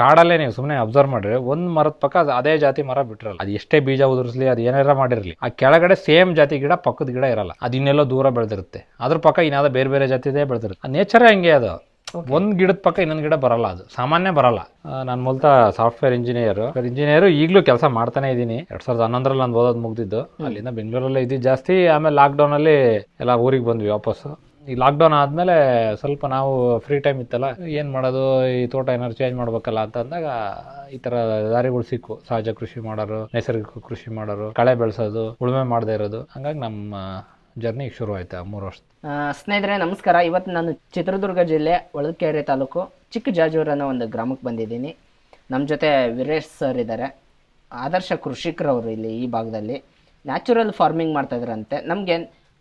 ಕಾಡಲ್ಲೇ ನೀವು ಸುಮ್ಮನೆ ಅಬ್ಸರ್ವ್ ಮಾಡಿರಿ ಒಂದು ಮರದ ಪಕ್ಕ ಅದು ಅದೇ ಜಾತಿ ಮರ ಬಿಟ್ಟಿರಲ್ಲ. ಅದು ಎಷ್ಟೇ ಬೀಜ ಉದುರಿಸಲಿ ಅದು ಏನಾರ ಮಾಡಿರಲಿ. ಆ ಕೆಳಗಡೆ ಸೇಮ್ ಜಾತಿ ಗಿಡ ಪಕ್ಕದ ಗಿಡ ಇರಲ್ಲ. ಅದು ಇನ್ನೆಲ್ಲೋ ದೂರ ಬೆಳೆದಿರುತ್ತೆ. ಅದ್ರ ಪಕ್ಕ ಇನ್ನಾದ ಬೇರೆ ಬೇರೆ ಜಾತಿದೇ ಬೆಳೆದಿರುತ್ತೆ. ನೇಚರ್ ಹಂಗೆ ಅದು. ಒಂದ್ ಗಿಡದ ಪಕ್ಕ ಇನ್ನೊಂದು ಗಿಡ ಬರಲ್ಲ ಅದು. ಸಾಮಾನ್ಯ ಬರಲ್ಲ. ನಾನು ಮೂಲತ ಸಾಫ್ಟ್ವೇರ್ ಇಂಜಿನಿಯರ್ ಇಂಜಿನಿಯರ್ ಈಗಲೂ ಕೆಲಸ ಮಾಡ್ತಾನೆ ಇದ್ದೀನಿ ಎರಡ್ ಸಾವಿರದ ಹನ್ನೊಂದರಲ್ಲಿ ನಾನು ಓದೋದು ಮುಗ್ದಿದ್ದು. ಅಲ್ಲಿಂದ ಬೆಂಗಳೂರಲ್ಲೇ ಇದ್ದಿದ್ದು ಜಾಸ್ತಿ. ಆಮೇಲೆ ಲಾಕ್ಡೌನ್ ಅಲ್ಲಿ ಎಲ್ಲ ಊರಿಗೆ ಬಂದ್ವಿ ವಾಪಸ್ಸು. ಈ ಲಾಕ್ಡೌನ್ ಆದಮೇಲೆ ಸ್ವಲ್ಪ ನಾವು ಫ್ರೀ ಟೈಮ್ ಇತ್ತಲ್ಲ, ಏನು ಮಾಡೋದು, ಈ ತೋಟ ಏನಾದ್ರು ಚೇಂಜ್ ಮಾಡ್ಬೇಕಲ್ಲ ಅಂತ ಅಂದಾಗ ಈ ಥರ ದಾರಿಗಳು ಸಿಕ್ಕು. ಸಹಜ ಕೃಷಿ ಮಾಡೋರು, ನೈಸರ್ಗಿಕ ಕೃಷಿ ಮಾಡೋರು, ಕಳೆ ಬೆಳೆಸೋದು, ಉಳುಮೆ ಮಾಡದೇ ಇರೋದು. ಹಂಗಾಗಿ ನಮ್ಮ ಜರ್ನಿ ಶುರು ಆಯ್ತು ಮೂರು ವರ್ಷ. ಸ್ನೇಹಿತರೆ, ನಮಸ್ಕಾರ. ಇವತ್ತು ನಾನು ಚಿತ್ರದುರ್ಗ ಜಿಲ್ಲೆ ಒಳಕೆರೆ ತಾಲೂಕು ಚಿಕ್ಕ ಜಾಜೂರ್ ಅನ್ನೋ ಒಂದು ಗ್ರಾಮಕ್ಕೆ ಬಂದಿದ್ದೀನಿ. ನಮ್ಮ ಜೊತೆ ವೀರೇಶ್ ಸರ್ ಇದ್ದಾರೆ. ಆದರ್ಶ ಕೃಷಿಕರವರು ಇಲ್ಲಿ ಈ ಭಾಗದಲ್ಲಿ. ನ್ಯಾಚುರಲ್ ಫಾರ್ಮಿಂಗ್ ಮಾಡ್ತಾ ಇದ್ರಂತೆ. ನಮಗೆ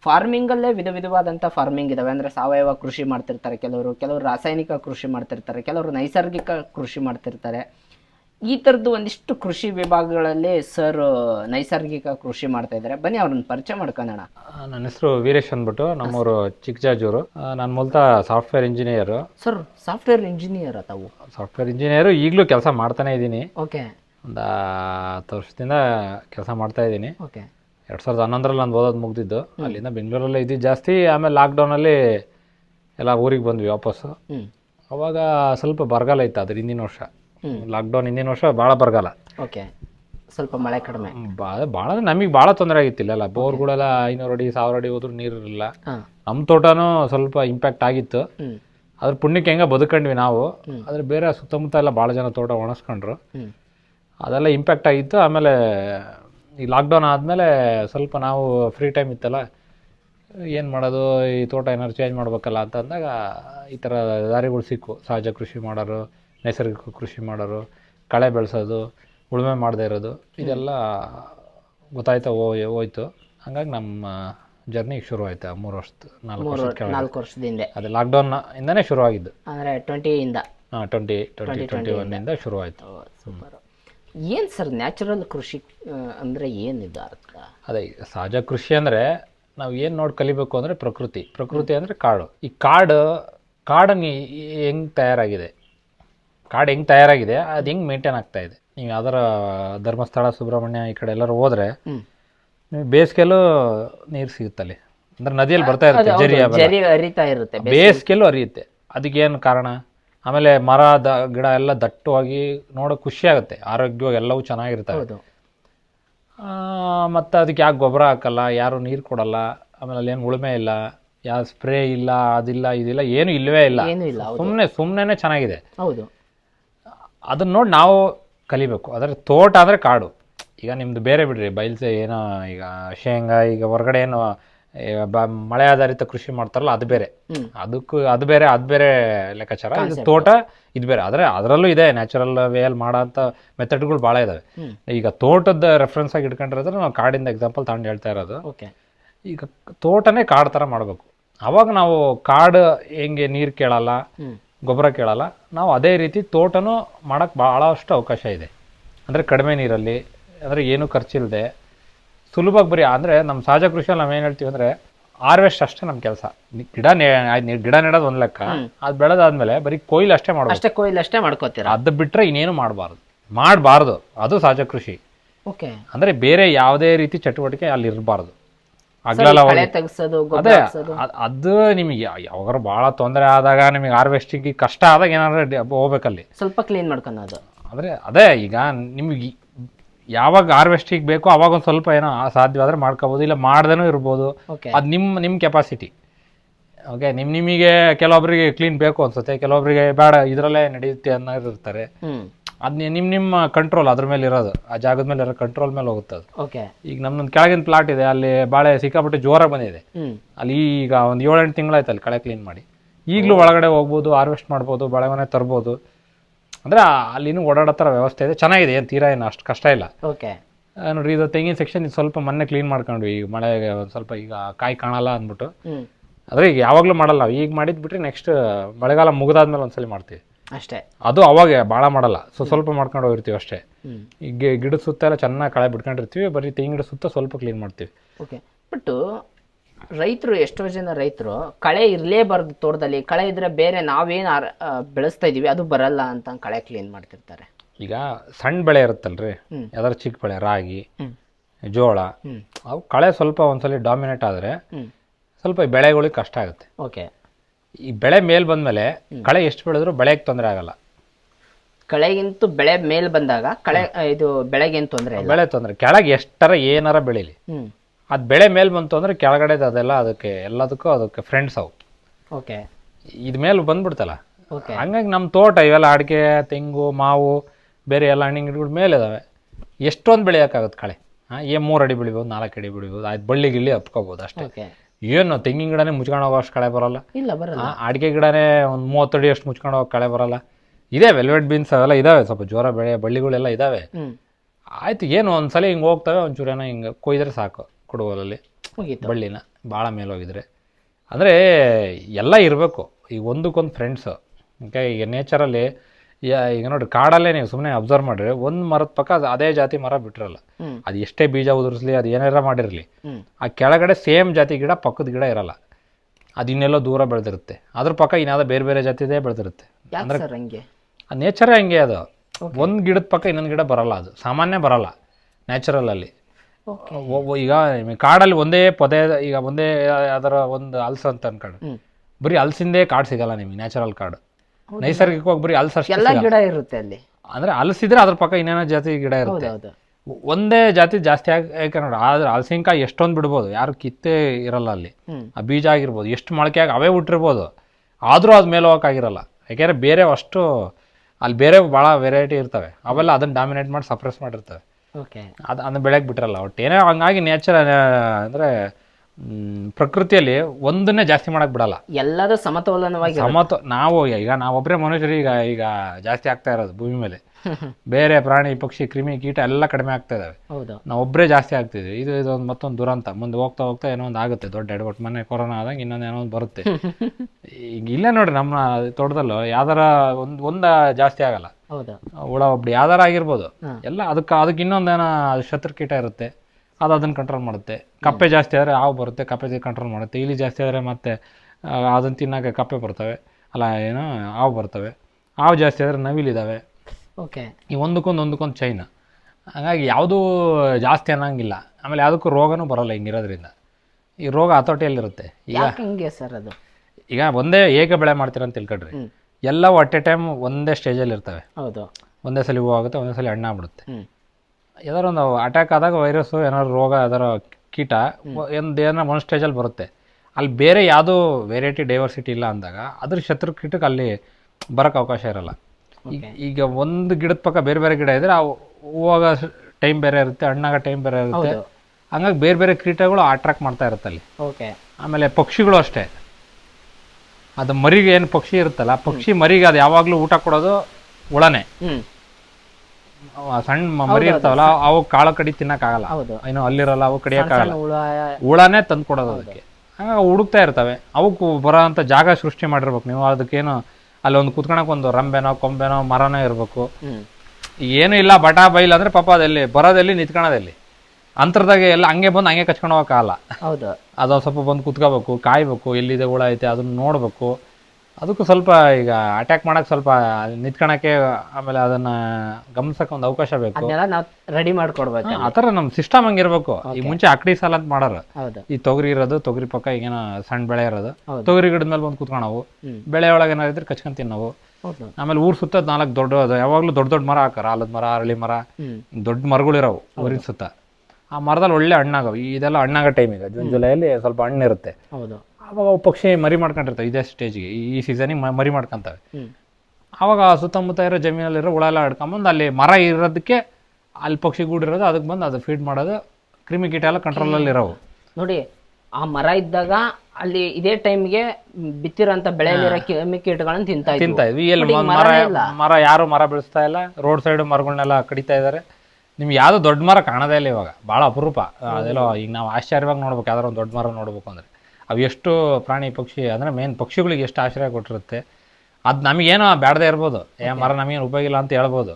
ಫಾರ್ಮಿಂಗಲ್ಲೇ ವಿಧ ವಿಧವಾದಂಥ ಫಾರ್ಮಿಂಗ್ ಇದಾವೆ. ಅಂದರೆ ಸಾವಯವ ಕೃಷಿ ಮಾಡ್ತಿರ್ತಾರೆ ಕೆಲವರು ಕೆಲವರು ರಾಸಾಯನಿಕ ಕೃಷಿ ಮಾಡ್ತಿರ್ತಾರೆ ಕೆಲವರು ನೈಸರ್ಗಿಕ ಕೃಷಿ ಮಾಡ್ತಿರ್ತಾರೆ. ಈ ಥರದ್ದು ಒಂದಿಷ್ಟು ಕೃಷಿ ವಿಭಾಗಗಳಲ್ಲಿ ಸರ್ ನೈಸರ್ಗಿಕ ಕೃಷಿ ಮಾಡ್ತಾ ಇದ್ದಾರೆ. ಬನ್ನಿ ಅವ್ರನ್ನ ಪರಿಚಯ ಮಾಡ್ಕೊಂಡೋಣ. ನನ್ನ ಹೆಸರು ವೀರೇಶ್ ಅಂದ್ಬಿಟ್ಟು ನಮ್ಮೂರು ಚಿಕ್ಕಜಾಜೂರು ನಾನು ಮೂಲತಃ software engineer sir software engineer ತಾವು ಸಾಫ್ಟ್ವೇರ್ ಇಂಜಿನಿಯರು ಈಗಲೂ ಕೆಲಸ ಮಾಡ್ತಾನೆ ಇದ್ದೀನಿ ಓಕೆ. ಒಂದು ಹತ್ತು ವರ್ಷದಿಂದ ಕೆಲಸ ಮಾಡ್ತಾ ಇದ್ದೀನಿ ಓಕೆ. ಎರಡು ಸಾವಿರದ ಹನ್ನೊಂದರಲ್ಲಿ ನಾನು ಓದೋದು ಮುಗ್ದಿದ್ದು. ಅಲ್ಲಿಂದ ಬೆಂಗಳೂರಲ್ಲೇ ಇದ್ದಿದ್ದು. ಜಾಸ್ತಿ ಆಮೇಲೆ ಲಾಕ್ಡೌನಲ್ಲಿ ಎಲ್ಲ ಊರಿಗೆ ಬಂದ್ವಿ ವಾಪಸ್ಸು ಅವಾಗ ಸ್ವಲ್ಪ ಬರಗಾಲ ಇತ್ತು ಅದ್ರ ಹಿಂದಿನ ವರ್ಷ. ಲಾಕ್ಡೌನ್ ಹಿಂದಿನ ವರ್ಷ ಭಾಳ ಬರಗಾಲ. ಓಕೆ. ಸ್ವಲ್ಪ ಮಳೆ ಕಡಿಮೆ. ಭಾಳ ಅಂದ್ರೆ ನಮಗೆ ಭಾಳ ತೊಂದರೆ ಆಗಿತ್ತಿಲ್ಲ ಬೋರ್ಗಳೆಲ್ಲ ಐನೂರು ಅಡಿ ಸಾವಿರ ಅಡಿ ಹೋದ್ರೂ ನೀರು ಇರಲಿಲ್ಲ. ನಮ್ಮ ತೋಟನೂ ಸ್ವಲ್ಪ ಇಂಪ್ಯಾಕ್ಟ್ ಆಗಿತ್ತು. ಅದ್ರ ಪುಣ್ಯಕ್ಕೆ ಹೆಂಗೆ ಬದುಕೊಂಡ್ವಿ ನಾವು. ಆದರೆ ಬೇರೆ ಸುತ್ತಮುತ್ತ ಎಲ್ಲ ಭಾಳ ಜನ ತೋಟ ಒಣಸ್ಕೊಂಡ್ರು. ಅದೆಲ್ಲ ಇಂಪ್ಯಾಕ್ಟ್ ಆಗಿತ್ತು. ಆಮೇಲೆ ಈ ಲಾಕ್ಡೌನ್ ಆದಮೇಲೆ ಸ್ವಲ್ಪ ನಾವು ಫ್ರೀ ಟೈಮ್ ಇತ್ತಲ್ಲ ಏನು ಮಾಡೋದು ಈ ತೋಟ ಏನಾದ್ರು ಚೇಂಜ್ ಮಾಡ್ಬೇಕಲ್ಲ ಅಂತ ಅಂದಾಗ ಈ ಥರ ದಾರಿಗಳು ಸಿಕ್ಕು. ಸಹಜ ಕೃಷಿ ಮಾಡೋರು ನೈಸರ್ಗಿಕ ಕೃಷಿ ಮಾಡೋರು ಕಳೆ ಬೆಳೆಸೋದು ಉಳುಮೆ ಮಾಡದೇ ಇರೋದು ಇದೆಲ್ಲ ಗೊತ್ತಾಯ್ತಾ ಹೋಯ್ ಹೋಯ್ತು. ಹಂಗಾಗಿ ನಮ್ಮ ಜರ್ನಿ ಶುರು ಆಯ್ತು ಆ ಮೂರು ವರ್ಷದ ನಾಲ್ಕು ವರ್ಷ ವರ್ಷದ ನಾಲ್ಕು ವರ್ಷದ ಹಿಂದೆ. ಅದು ಲಾಕ್ಡೌನ್ ಇಂದಾನೇ ಶುರು ಆಗಿದ್ದು ಅಂದ್ರೆ ಟ್ವೆಂಟಿಯಿಂದ ಹಾಂ ಟ್ವೆಂಟಿ ಟ್ವೆಂಟಿ ಟ್ವೆಂಟಿ ಒನ್ನಿಂದ ಶುರು ಆಯಿತು ಸೂಪರ್ ಏನ್ ಸರ್ ನ್ಯಾಚುರಲ್ ಕೃಷಿ ಅಂದರೆ ಏನಿದು ಅರ್ಥ? ಅದೇ ಸಹಜ ಕೃಷಿ ಅಂದರೆ ನಾವು ಏನು ನೋಡಿ ಕಲಿಬೇಕು ಅಂದರೆ ಪ್ರಕೃತಿ. ಪ್ರಕೃತಿ ಅಂದರೆ ಕಾಡು. ಈ ಕಾಡು ಕಾಡನ್ನು ಹೆಂಗೆ ತಯಾರಾಗಿದೆ? ಕಾಡು ಹೆಂಗೆ ತಯಾರಾಗಿದೆ? ಅದು ಹೆಂಗೆ ಮೇಂಟೈನ್ ಆಗ್ತಾ ಇದೆ? ನೀವು ಯಾವ್ದಾರ ಧರ್ಮಸ್ಥಳ ಸುಬ್ರಹ್ಮಣ್ಯ ಈ ಕಡೆ ಎಲ್ಲರೂ ಹೋದ್ರೆ ನೀವು ಬೇಸಿಗೆಲ್ಲೂ ನೀರು ಸಿಗುತ್ತಲ್ಲಿ. ಅಂದ್ರೆ ನದಿಯಲ್ಲಿ ಬರ್ತಾ ಇರುತ್ತೆ ಜರಿ ಹರಿತಾ ಇರುತ್ತೆ ಬೇಸಿಗೆಲ್ಲೂ ಹರಿಯುತ್ತೆ. ಅದಕ್ಕೇನು ಕಾರಣ? ಆಮೇಲೆ ಮರ ದ ಗಿಡ ಎಲ್ಲ ದಟ್ಟವಾಗಿ ನೋಡೋ ಖುಷಿ ಆಗುತ್ತೆ. ಆರೋಗ್ಯವಾಗಿ ಎಲ್ಲವೂ ಚೆನ್ನಾಗಿರ್ತವೆ. ಹೌದು. ಮತ್ತು ಅದಕ್ಕೆ ಯಾಕೆ ಗೊಬ್ಬರ ಹಾಕಲ್ಲ ಯಾರು ನೀರು ಕೊಡಲ್ಲ ಆಮೇಲೆ ಅಲ್ಲಿ ಏನು ಉಳುಮೆ ಇಲ್ಲ ಯಾವ ಸ್ಪ್ರೇ ಇಲ್ಲ ಅದಿಲ್ಲ ಇದಿಲ್ಲ ಏನು ಇಲ್ಲವೇ ಇಲ್ಲ. ಏನೂ ಇಲ್ಲ ಹೌದು. ಸುಮ್ಮನೆ ಸುಮ್ಮನೆ ಚೆನ್ನಾಗಿದೆ. ಹೌದು. ಅದನ್ನ ನೋಡಿ ನಾವು ಕಲಿಬೇಕು. ಆದರೆ ತೋಟ ಅಂದರೆ ಕಾಡು. ಈಗ ನಿಮ್ದು ಬೇರೆ ಬಿಡ್ರಿ ಬಯಲ್ಸೆ ಏನೋ ಈಗ ಶೇಂಗಾ ಈಗ ಹೊರಗಡೆ ಏನು ಮಳೆ ಆಧಾರಿತ ಕೃಷಿ ಮಾಡ್ತಾರಲ್ಲ ಅದು ಬೇರೆ. ಅದಕ್ಕೂ ಅದು ಬೇರೆ ಅದು ಬೇರೆ ಲೆಕ್ಕಾಚಾರ. ಇದು ತೋಟ ಇದು ಬೇರೆ. ಆದರೆ ಅದರಲ್ಲೂ ಇದೆ ನ್ಯಾಚುರಲ್ ವೇಯಲ್ಲಿ ಮಾಡೋಂಥ ಮೆಥಡ್ಗಳು ಭಾಳ ಇದಾವೆ. ಈಗ ತೋಟದ ರೆಫರೆನ್ಸ್ ಆಗಿ ಇಟ್ಕೊಂಡಿರೋದ್ರೆ ನಾವು ಕಾಡಿಂದ ಎಕ್ಸಾಂಪಲ್ ತಗೊಂಡು ಹೇಳ್ತಾ ಇರೋದು. ಓಕೆ. ಈಗ ತೋಟನೇ ಕಾಡು ಥರ ಮಾಡಬೇಕು. ಅವಾಗ ನಾವು ಕಾಡು ಹೆಂಗೆ ನೀರು ಕೇಳಲ್ಲ ಗೊಬ್ಬರ ಕೇಳಲ್ಲ ನಾವು ಅದೇ ರೀತಿ ತೋಟನೂ ಮಾಡೋಕ್ಕೆ ಭಾಳಷ್ಟು ಅವಕಾಶ ಇದೆ. ಅಂದರೆ ಕಡಿಮೆ ನೀರಲ್ಲಿ ಅಂದರೆ ಏನೂ ಖರ್ಚಿಲ್ಲದೆ ಸುಲಭವಾಗಿ ಬರೀ ಅಂದರೆ ನಮ್ಮ ಸಹಜ ಕೃಷಿಯಲ್ಲಿ ನಾವು ಏನು ಹೇಳ್ತೀವಿ ಅಂದರೆ ಹಾರ್ವೆಸ್ಟ್ ಅಷ್ಟೇ ನಮ್ಮ ಕೆಲಸ. ಗಿಡ ನೆ ಗಿಡ ನೆಡೋದು ಒಂದು ಲೆಕ್ಕ ಅದು ಬೆಳೆದಾದ್ಮೇಲೆ ಬರೀ ಕೊಯ್ಲು ಅಷ್ಟೇ ಮಾಡೋದು ಅಷ್ಟೇ ಕೊಯ್ಲು ಅಷ್ಟೇ ಮಾಡ್ಕೋತೀರಾ? ಅದು ಬಿಟ್ಟರೆ ಇನ್ನೇನು ಮಾಡಬಾರ್ದು. ಮಾಡಬಾರ್ದು. ಅದು ಸಹಜ ಕೃಷಿ. ಓಕೆ. ಅಂದರೆ ಬೇರೆ ಯಾವುದೇ ರೀತಿ ಚಟುವಟಿಕೆ ಅಲ್ಲಿ ಇರಬಾರ್ದು. ಹಗಲೆಲ್ಲ ಕಳೆ ತೆಗ್ಸೋದು ಗೊಬ್ಬರ ಅದೇ ಹಾಕ್ಸೋದು. ಅದ್- ಅದು ನಿಮಗೆ ಯಾವಾಗಾರು ಭಾಳ ತೊಂದರೆ ಆದಾಗ ನಿಮಗೆ ಹಾರ್ವೆಸ್ಟಿಂಗ್ ಕಷ್ಟ ಆದಾಗ ಏನಾದ್ರು ಡಿ- ಹೋಗ್ಬೇಕಲ್ಲಿ. ಸ್ವಲ್ಪ ಕ್ಲೀನ್ ಮಾಡ್ಕೊಳೋದು. ಅಂದರೆ ಅದೇ ಈಗ ನಿಮಗೆ ಯಾವಾಗ ಹಾರ್ವೆಸ್ಟಿಂಗ್ ಬೇಕೋ ಅವಾಗ ಒಂದು ಸ್ವಲ್ಪ ಏನೋ ಸಾಧ್ಯವಾದ್ರೆ ಮಾಡ್ಕೋಬೋದು ಇಲ್ಲ ಮಾಡ್ದೇನೂ ಇರ್ಬೋದು. ಓಕೆ ಅದು ನಿಮ್ಮ ನಿಮ್ಮ ಕೆಪಾಸಿಟಿ ಓಕೆ ನಿಮ್ಮ ನಿಮಗೆ ಕೆಲವೊಬ್ಬರಿಗೆ ಕ್ಲೀನ್ ಬೇಕು ಅನ್ಸುತ್ತೆ ಕೆಲವೊಬ್ಬರಿಗೆ ಬೇಡ ಇದರಲ್ಲೇ ನಡೆಯುತ್ತೆ ಅನ್ನೋ ಇರ್ತಾರೆ ಅದ್ ನಿಮ್ ನಿಮ್ಮ ನಿಮ್ಮ ಕಂಟ್ರೋಲ್ ಅದ್ರ ಮೇಲೆ ಇರೋದು. ಆ ಜಾಗದ ಮೇಲೆ ಇರೋ ಕಂಟ್ರೋಲ್ ಮೇಲೆ ಹೋಗುತ್ತೆ ಅದು. ಓಕೆ ಈಗ ನಮ್ಮದೊಂದು ಕೆಳಗಿನ ಪ್ಲಾಟ್ ಇದೆ ಅಲ್ಲಿ ಬಾಳೆ ಸಿಕ್ಕಾಪಟ್ಟೆ ಜೋರಾಗಿ ಬಂದಿದೆ. ಅಲ್ಲಿ ಈಗ ಒಂದು ಏಳೆಂಟು ತಿಂಗಳಾಯ್ತು ಅಲ್ಲಿ ಕಳೆ ಕ್ಲೀನ್ ಮಾಡಿ. ಈಗಲೂ ಒಳಗಡೆ ಹೋಗ್ಬೋದು ಹಾರ್ವೆಸ್ಟ್ ಮಾಡ್ಬೋದು ಬೆಳೆಗೊನೆ ತರ್ಬೋದು. ಅಂದರೆ ಅಲ್ಲಿನೂ ಓಡಾಡೋ ತರ ವ್ಯವಸ್ಥೆ ಇದೆ. ಚೆನ್ನಾಗಿದೆ ಏನು ತೀರಾ ಏನು ಅಷ್ಟು ಕಷ್ಟ ಇಲ್ಲ. ಓಕೆ. ನೋಡ್ರಿ ಇದು ತೆಂಗಿನ ಸೆಕ್ಷನ್ ಇದು ಸ್ವಲ್ಪ ಮೊನ್ನೆ ಕ್ಲೀನ್ ಮಾಡ್ಕೊಂಡ್ವಿ. ಈಗ ಮಳೆ ಸ್ವಲ್ಪ ಈಗ ಕಾಯಿ ಕಾಣಲ್ಲ ಅಂದ್ಬಿಟ್ಟು. ಆದರೆ ಈಗ ಯಾವಾಗಲೂ ಮಾಡಲ್ಲ ಈಗ ಮಾಡಿದ್ ಬಿಟ್ರೆ ನೆಕ್ಸ್ಟ್ ಮಳೆಗಾಲ ಮುಗಿದಾದ್ಮೇಲೆ ಒಂದ್ಸಲಿ ಮಾಡ್ತೀವಿ. ಅಷ್ಟೇ. ಅದು ಅವಾಗ ಭಾಳ ಮಾಡಲ್ಲ. ಸೊ ಸ್ವಲ್ಪ ಮಾಡ್ಕೊಂಡು ಹೋಗಿರ್ತೀವಿ ಅಷ್ಟೇ. ಈಗ ಗಿಡದ ಸುತ್ತ ಎಲ್ಲ ಚೆನ್ನಾಗಿ ಕಳೆ ಬಿಡ್ಕೊಂಡಿರ್ತೀವಿ ಬರೀ ತೆಂಗಿನ ಗಿಡ ಸುತ್ತ ಸ್ವಲ್ಪ ಕ್ಲೀನ್ ಮಾಡ್ತೀವಿ. ಓಕೆ. ಬಟ್ ರೈತರು ಎಷ್ಟೋ ಜನ ರೈತರು ಕಳೆ ಇರಲೇಬಾರ್ದು ತೋಟದಲ್ಲಿ. ಕಳೆ ಇದ್ರೆ ಬೇರೆ ನಾವೇನು ಬೆಳೆಸ್ತಾ ಇದ್ದೀವಿ ಅದು ಬರಲ್ಲ ಅಂತ ಕಳೆ ಕ್ಲೀನ್ ಮಾಡ್ತಿರ್ತಾರೆ. ಈಗ ಸಣ್ಣ ಬೆಳೆ ಇರುತ್ತಲ್ರಿ? ಯಾವ್ದಾದ್ರು ಚಿಕ್ಕ ಬೆಳೆ ರಾಗಿ ಜೋಳ ಅವು ಕಳೆ ಸ್ವಲ್ಪ ಒಂದ್ಸಲಿ ಡಾಮಿನೇಟ್ ಆದರೆ ಸ್ವಲ್ಪ ಬೆಳೆಗಳಿಗೆ ಕಷ್ಟ ಆಗುತ್ತೆ. ಓಕೆ. ಈ ಬೆಳೆ ಮೇಲೆ ಬಂದಮೇಲೆ ಕಳೆ ಎಷ್ಟು ಬೆಳೆದ್ರು ಬೆಳೆಗೆ ತೊಂದರೆ ಆಗಲ್ಲ. ಕಳೆಗಿಂತೂ ಬೆಳೆ ಮೇಲೆ ಬಂದಾಗ ಕಳೆ ಇದು ಬೆಳೆಗೇನು ತೊಂದರೆ ಬೆಳೆ ತೊಂದರೆ ಕೆಳಗೆ ಎಷ್ಟರ ಏನಾರ ಬೆಳೀಲಿ. ಅದು ಬೆಳೆ ಮೇಲೆ ಬಂತು ಅಂದ್ರೆ ಕೆಳಗಡೆದು ಅದೆಲ್ಲ ಅದಕ್ಕೆ ಎಲ್ಲದಕ್ಕೂ ಅದಕ್ಕೆ ಫ್ರೆಂಡ್ಸ್ ಅವು. ಓಕೆ. ಇದ ಮೇಲೆ ಬಂದ್ಬಿಡ್ತಲ್ಲ? ಓಕೆ. ಹಂಗಾಗಿ ನಮ್ಮ ತೋಟ ಇವೆಲ್ಲ ಅಡಿಕೆ ತೆಂಗು ಮಾವು ಬೇರೆ ಎಲ್ಲ ಹಣ್ಣಿನ ಗಿಡಗಳು ಮೇಲೆ ಇದಾವೆ. ಎಷ್ಟೊಂದು ಬೆಳೆಯೋಕ್ಕಾಗುತ್ತೆ ಕಳೆ? ಹಾಂ ಏ ಮೂರು ಅಡಿ ಬೆಳಿಬೋದು ನಾಲ್ಕು ಅಡಿ ಬೆಳಿಬೋದು ಆಯ್ತು ಬಳ್ಳಿ ಗಿಳ್ಳಿ ಹತ್ಕೋಬೋದು ಅಷ್ಟೇ. ಓಕೆ. ಏನು ತೆಂಗಿನ ಗಿಡನೇ ಮುಚ್ಕೊಂಡು ಹೋಗೋ ಅಷ್ಟು ಕಳೆ ಬರೋಲ್ಲ. ಇಲ್ಲ ಬರಲ್ಲ. ಅಡಿಕೆ ಗಿಡನೇ ಒಂದು ಮೂವತ್ತು ಅಡಿ ಅಷ್ಟು ಮುಚ್ಕೊಂಡು ಹೋಗೋ ಕಳೆ ಬರೋಲ್ಲ. ಇದೆ ವೆಲ್ವೆಟ್ ಬೀನ್ಸ್ ಅವೆಲ್ಲ ಇದಾವೆ ಸ್ವಲ್ಪ ಜ್ವರ ಬೆಳೆ ಬಳ್ಳಿಗಳೆಲ್ಲ ಇದಾವೆ. ಆಯ್ತು ಏನು ಒಂದ್ಸಲ ಹಿಂಗೆ ಹೋಗ್ತವೆ ಒಂಚೂರೇನೋ ಹಿಂಗೆ ಕೊಯ್ದ್ರೆ ಸಾಕು. ಮುಗೀತು. ಬಳ್ಳಿನ ಭಾಳ ಮೇಲೆ ಹೋಗಿದ್ರೆ ಅಂದರೆ ಎಲ್ಲ ಇರಬೇಕು. ಈಗ ಒಂದಕ್ಕೊಂದು ಫ್ರೆಂಡ್ಸು ಓಕೆ ಈಗ ನೇಚರಲ್ಲಿ ಈಗ ನೋಡ್ರಿ ಕಾಡಲ್ಲೇ ನೀವು ಸುಮ್ಮನೆ ಅಬ್ಸರ್ವ್ ಮಾಡಿರಿ ಒಂದು ಮರದ ಪಕ್ಕ ಅದು ಅದೇ ಜಾತಿ ಮರ ಬಿಟ್ಟಿರಲ್ಲ ಅದು ಎಷ್ಟೇ ಬೀಜ ಉದುರಿಸ್ಲಿ ಅದು ಏನಾರ ಮಾಡಿರಲಿ. ಆ ಕೆಳಗಡೆ ಸೇಮ್ ಜಾತಿ ಗಿಡ ಪಕ್ಕದ ಗಿಡ ಇರಲ್ಲ. ಅದು ಇನ್ನೆಲ್ಲೋ ದೂರ ಬೆಳೆದಿರುತ್ತೆ. ಅದ್ರ ಪಕ್ಕ ಇನ್ನಾದ ಬೇರೆ ಬೇರೆ ಜಾತಿದೇ ಬೆಳೆದಿರುತ್ತೆ. ಅಂದ್ರೆ ಆ ನೇಚರೇ ಹಂಗೆ ಅದು. ಒಂದು ಗಿಡದ ಪಕ್ಕ ಇನ್ನೊಂದು ಗಿಡ ಬರಲ್ಲ ಅದು. ಸಾಮಾನ್ಯ ಬರಲ್ಲ. ನ್ಯಾಚುರಲಲ್ಲಿ ಈಗ ಕಾಡಲ್ಲಿ ಒಂದೇ ಪೊದೆ ಈಗ ಒಂದೇ ಅದರ ಒಂದು ಹಲ್ಸು ಅಂತ ಅನ್ಕೊಂಡು. ಬರೀ ಹಲ್ಸಿಂದೇ ಕಾಡ್ ಸಿಗಲ್ಲ ನಿಮಗೆ ನ್ಯಾಚುರಲ್ ಕಾಡು. ನೈಸರ್ಗಿಕವಾಗಿ ಬರೀ ಹಲ್ಸ ಅಷ್ಟೇ ಎಲ್ಲ ಗಿಡ ಇರುತ್ತೆ ಅಲ್ಲಿ. ಅಂದ್ರೆ ಹಲಸಿದ್ರೆ ಅದ್ರ ಪಕ್ಕ ಇನ್ನೇನೋ ಜಾತಿ ಗಿಡ ಇರುತ್ತೆ. ಒಂದೇ ಜಾತಿ ಜಾಸ್ತಿ ಆಗಿ ಯಾಕೆ ನೋಡಿ ಆದ್ರೆ ಹಲಸಿನಕಾಯಿ ಎಷ್ಟೊಂದು ಬಿಡ್ಬೋದು. ಯಾರು ಕಿತ್ತೆ ಇರಲ್ಲ ಅಲ್ಲಿ. ಆ ಬೀಜ ಆಗಿರ್ಬೋದು ಎಷ್ಟು ಮೊಳಕೆ ಆಗಿ ಅವೇ ಹುಟ್ಟಿರ್ಬೋದು. ಆದರೂ ಅದು ಮೇಲೆ ಹೋಗೋಕ್ಕಾಗಿರಲ್ಲ ಯಾಕೆಂದ್ರೆ ಬೇರೆ ಅಷ್ಟು ಅಲ್ಲಿ ಬೇರೆ ಭಾಳ ವೆರೈಟಿ ಇರ್ತವೆ. ಅವೆಲ್ಲ ಅದನ್ನ ಡಾಮಿನೇಟ್ ಮಾಡಿ ಸಪ್ರೆಸ್ ಮಾಡಿರ್ತವೆ. ಓಕೆ ಅದು ಅದನ್ನ ಬೆಳೆಯಕ್ಕೆ ಬಿಟ್ಟಿರಲ್ಲ ಒಟ್ಟು ಏನೇ ಹಂಗಾಗಿ ನೇಚರ್ ಅಂದರೆ ಪ್ರಕೃತಿಯಲ್ಲಿ ಒಂದನ್ನೇ ಜಾಸ್ತಿ ಮಾಡಕ್ಕೆ ಬಿಡಲ್ಲ. ಎಲ್ಲದೂ ಸಮತೋಲನವಾಗಿ ಸಮತೋ ನಾವು ಈಗ ನಾವೊಬ್ಬರೇ ಮನುಷ್ಯರು ಈಗ ಈಗ ಜಾಸ್ತಿ ಆಗ್ತಾ ಇರೋದು ಭೂಮಿ ಮೇಲೆ. ಬೇರೆ ಪ್ರಾಣಿ ಪಕ್ಷಿ ಕ್ರಿಮಿ ಕೀಟ ಎಲ್ಲ ಕಡಿಮೆ ಆಗ್ತಾ ಇದಾವೆ. ಹೌದು. ನಾವೊಬ್ಬರೇ ಜಾಸ್ತಿ ಆಗ್ತಿದ್ವಿ. ಇದು ಇದೊಂದು ಮತ್ತೊಂದು ದುರಂತ. ಮುಂದೆ ಹೋಗ್ತಾ ಹೋಗ್ತಾ ಏನೋ ಒಂದು ಆಗುತ್ತೆ ದೊಡ್ಡ ಎಡವಟ್. ಮನೆ ಕೊರೋನಾ ಆದಂಗೆ ಇನ್ನೊಂದು ಏನೋ ಒಂದು ಬರುತ್ತೆ. ಈಗ ಇಲ್ಲೇ ನೋಡ್ರಿ ನಮ್ಮ ತೋಟದಲ್ಲೂ ಯಾವ್ದಾರ ಒಂದು ಒಂದ ಜಾಸ್ತಿ ಆಗಲ್ಲ. ಹೌದು. ಹುಳ ಒಬ್ಬಡಿ ಯಾವ್ದಾರ ಆಗಿರ್ಬೋದು. ಎಲ್ಲ ಅದಕ್ಕೆ ಅದಕ್ಕೆ ಇನ್ನೊಂದೇನೋ ಶತ್ರು ಕೀಟ ಇರುತ್ತೆ. ಅದು ಅದನ್ನ ಕಂಟ್ರೋಲ್ ಮಾಡುತ್ತೆ. ಕಪ್ಪೆ ಜಾಸ್ತಿ ಆದರೆ ಹಾವು ಬರುತ್ತೆ ಕಪ್ಪೆ ಕಂಟ್ರೋಲ್ ಮಾಡುತ್ತೆ. ಇಲಿ ಜಾಸ್ತಿ ಆದರೆ ಮತ್ತೆ ಅದನ್ನು ತಿನ್ನೋಕೆ ಕಪ್ಪೆ ಬರ್ತವೆ. ಅಲ್ಲ ಏನೋ ಹಾವು ಬರ್ತವೆ. ಹಾವು ಜಾಸ್ತಿ ಆದರೆ ನವಿಲಿದ್ದಾವೆ ಓಕೆ. ಈ ಒಂದಕ್ಕೊಂದು ಒಂದಕ್ಕೊಂದು ಚೈನ್ ಹಾಗಾಗಿ ಯಾವುದೂ ಜಾಸ್ತಿ ಅನ್ನೋಂಗಿಲ್ಲ. ಆಮೇಲೆ ಯಾವುದಕ್ಕೂ ರೋಗನೂ ಬರಲ್ಲ ಹಿಂಗಿರೋದ್ರಿಂದ ಈ ರೋಗ ಹತೋಟಿಯಲ್ಲಿರುತ್ತೆ. ಈಗ ಹಿಂಗೆ ಸರ್ ಅದು? ಈಗ ಒಂದೇ ಏಕ ಬೆಳೆ ಮಾಡ್ತೀರ ಅಂತ ತಿಳ್ಕೊಡ್ರಿ ಹ್ಮ್ ಒಟ್ಟೆ ಟೈಮ್ ಒಂದೇ ಸ್ಟೇಜಲ್ಲಿ ಇರ್ತವೆ. ಹೌದು. ಒಂದೇ ಸಲ ಹೂವು ಆಗುತ್ತೆ ಒಂದೇ ಸಲ ಹಣ್ಣು ಆಗ್ಬಿಡುತ್ತೆ. ಯಾವ್ದಾರು ಒಂದು ಅಟ್ಯಾಕ್ ಆದಾಗ ವೈರಸ್ಸು ಏನಾದ್ರು ರೋಗ ಯಾವ್ದಾರ ಕೀಟ ಒಂದು ಏನೋ ಒಂದು ಸ್ಟೇಜಲ್ಲಿ ಬರುತ್ತೆ. ಅಲ್ಲಿ ಬೇರೆ ಯಾವುದೋ ವೆರೈಟಿ ಡೈವರ್ಸಿಟಿ ಇಲ್ಲ ಅಂದಾಗ ಅದ್ರ ಶತ್ರು ಕೀಟಕ್ಕೆ ಅಲ್ಲಿ ಬರೋಕ್ಕೆ ಅವಕಾಶ ಇರಲ್ಲ. ಈಗ ಈಗ ಒಂದು ಗಿಡದ ಪಕ್ಕ ಬೇರೆ ಬೇರೆ ಗಿಡ ಇದ್ರೆ ಆ ಹೂವಾಗ ಟೈಮ್ ಬೇರೆ ಇರುತ್ತೆ ಹಣ್ಣಾಗ ಟೈಮ್ ಬೇರೆ ಇರುತ್ತೆ. ಹಂಗಾಗಿ ಬೇರೆ ಬೇರೆ ಕೀಟಗಳು ಅಟ್ರಾಕ್ಟ್ ಮಾಡ್ತಾ ಇರುತ್ತೆ ಅಲ್ಲಿ. ಓಕೆ ಆಮೇಲೆ ಪಕ್ಷಿಗಳು ಅಷ್ಟೇ. ಅದು ಮರಿಗೆ ಏನು ಪಕ್ಷಿ ಇರುತ್ತಲ್ಲ ಪಕ್ಷಿ ಮರಿಗೆ ಅದು ಯಾವಾಗಲೂ ಊಟ ಕೊಡೋದು ಹುಳನೆ ಸಣ್ಣ ಮರಿ ಇರ್ತಾವಲ್ಲ ಅವು ಕಾಳು ಕಡಿ ತಿನ್ನಕ್ಕಾಗಲ್ಲ. ಏನು ಅಲ್ಲಿರಲ್ಲ ಅವು ಕಡಿಯಕ್ಕಾಗಲ್ಲ. ಹುಳನೇ ತಂದು ಕೊಡೋದು ಅದಕ್ಕೆ. ಹಂಗ ಹುಡುಕ್ತಾ ಇರ್ತವೆ. ಅವಕ್ಕೂ ಬರೋ ಅಂತ ಜಾಗ ಸೃಷ್ಟಿ ಮಾಡಿರ್ಬೇಕು ನೀವು. ಅದಕ್ಕೇನು ಅಲ್ಲಿ ಒಂದು ಕುತ್ಕೊಳಕ್ ಒಂದು ರಂಬೆನೋ ಕೊಂಬೆನೋ ಮರನೋ ಇರಬೇಕು. ಏನು ಇಲ್ಲ ಬಟಾ ಬೈಲ್ ಅಂದ್ರೆ ಪಾಪ ಅದಲ್ಲಿ ಬರೋದಲ್ಲಿ ನಿಂತ್ಕೊಳೋದಲ್ಲಿ. ಅಂತರದಾಗೆ ಎಲ್ಲ ಹಂಗೆ ಬಂದು ಹಂಗೆ ಕಚ್ಕೊಂಡು ಹೋಗಕ್ಕಾಗಲ್ಲ ಹೌದು. ಅದು ಸ್ವಲ್ಪ ಬಂದು ಕುತ್ಕೋಬೇಕು ಕಾಯ್ಬೇಕು ಎಲ್ಲಿದೆ ಹುಳ ಐತೆ ಅದನ್ನ ನೋಡಬೇಕು. ಅದಕ್ಕೂ ಸ್ವಲ್ಪ ಈಗ ಅಟ್ಯಾಕ್ ಮಾಡಕ್ಕೆ ಸ್ವಲ್ಪ ನಿಂತ್ಕೊಳಕ್ಕೆ ಆಮೇಲೆ ಅದನ್ನ ಗಮನಿಸಕ್ಕೆ ಒಂದು ಅವಕಾಶ ಬೇಕು. ಅದನ್ನೆಲ್ಲ ನಾವು ರೆಡಿ ಮಾಡ್ಕೊಡ್ಬೇಕು ಆತರ ನಮ್ ನಮ್ಮ ಸಿಸ್ಟಮ್ ಹಂಗಿರ್ಬೇಕು ಈ ಮುಂಚೆ ಅಕ್ಡಿ ಸಾಲ ಅಂತ ಮಾಡಾರ. ಹೌದು. ಈ ತೊಗರಿ ಇರೋದು ತೊಗರಿ ಪಕ್ಕ ಈಗೇನ ಸಣ್ಣ ಬೆಳೆ ಇರೋದು. ಹೌದು. ತೊಗರಿ ಗಿಡದ ಮೇಲೆ ಬಂದು ಕುತ್ಕೊಳವು ಬೆಳೆ ಒಳಗ ಏನಾದ್ರು ಕಚ್ಕೊಂಡ್ ತಿನ್ನವು ಹೌದು. ಆಮೇಲೆ ಊರ್ ಸುತ್ತ ನಾಲ್ಕು ದೊಡ್ಡ ಅದು ಯಾವಾಗಲೂ ದೊಡ್ಡ ದೊಡ್ಡ ಮರ ಹಾಕಾರ ಆಲದ ಮರ ಅರಳಿ ಮರ. ಹ್ಮ್. ದೊಡ್ಡ ಮರಗಳಿರವು ಊರಿನ ಸುತ್ತ. ಆ ಮರದಲ್ಲಿ ಒಳ್ಳೆ ಹಣ್ಣಾಗವು. ಇದೆಲ್ಲ ಹಣ್ಣಾಗೋ ಟೈಮ್ ಈಗ. ಜೂನ್ ಜುಲೈಯಲ್ಲಿ ಸ್ವಲ್ಪ ಹಣ್ಣು ಇರುತ್ತೆ ಹೌದು. ಆವಾಗ ಅವು ಪಕ್ಷಿ ಮರಿ ಮಾಡ್ಕೊಂಡಿರ್ತವೆ. ಇದೇ ಸ್ಟೇಜ್ಗೆ ಈ ಸೀಸನಿಗೆ ಮರಿ ಮಾಡ್ಕೊಂತವೆ. ಆವಾಗ ಸುತ್ತಮುತ್ತ ಇರೋ ಜಮೀನಲ್ಲಿರೋ ಹುಳ ಎಲ್ಲ ಹಿಡ್ಕೊಂಬಂದು ಅಲ್ಲಿ ಮರ ಇರೋದಕ್ಕೆ ಅಲ್ಲಿ ಪಕ್ಷಿ ಗೂಡಿರೋದು ಅದಕ್ಕೆ ಬಂದು ಅದು ಫೀಡ್ ಮಾಡೋದು ಕ್ರಿಮಿಕೀಟ ಎಲ್ಲ ಕಂಟ್ರೋಲಲ್ಲಿ ಇರೋವು. ನೋಡಿ ಆ ಮರ ಇದ್ದಾಗ ಅಲ್ಲಿ ಇದೇ ಟೈಮ್ಗೆ ಬಿತ್ತಿರೋಂಥ ಬೆಳೆಯಲ್ಲಿರೋ ಕ್ರಿಮಿ ಕೀಟಗಳನ್ನ ತಿಂತಾ ತಿಂತಾ ಇದ್ವಿ. ಎಲ್ಲಿ ಮರ ಮರ ಯಾರು ಮರ ಬೆಳೆಸ್ತಾ ಇಲ್ಲ. ರೋಡ್ ಸೈಡ್ ಮರಗಳನ್ನೆಲ್ಲ ಕಡಿತಾ ಇದ್ದಾರೆ ನಿಮ್ಗೆ ಯಾವುದೋ ದೊಡ್ಡ ಮರ ಕಾಣದೇ ಇಲ್ಲ ಇವಾಗ. ಭಾಳ ಅಪರೂಪ. ಅದೆಲ್ಲೋ ಈಗ ನಾವು ಆಶ್ಚರ್ಯವಾಗಿ ನೋಡ್ಬೇಕು ಯಾವ್ದಾರು ಒಂದು ದೊಡ್ಡ ಮರ ನೋಡ್ಬೇಕು ಅಂದರೆ. ಅವು ಎಷ್ಟು ಪ್ರಾಣಿ ಪಕ್ಷಿ ಅಂದರೆ ಮೇನ್ ಪಕ್ಷಿಗಳಿಗೆ ಎಷ್ಟು ಆಶ್ರಯ ಕೊಟ್ಟಿರುತ್ತೆ. ಅದು ನಮಗೇನೋ ಬ್ಯಾಡದೇ ಇರ್ಬೋದು. ಏ ಮರ ನಮಗೇನು ಉಪಯೋಗ ಇಲ್ಲ ಅಂತ ಹೇಳ್ಬೋದು.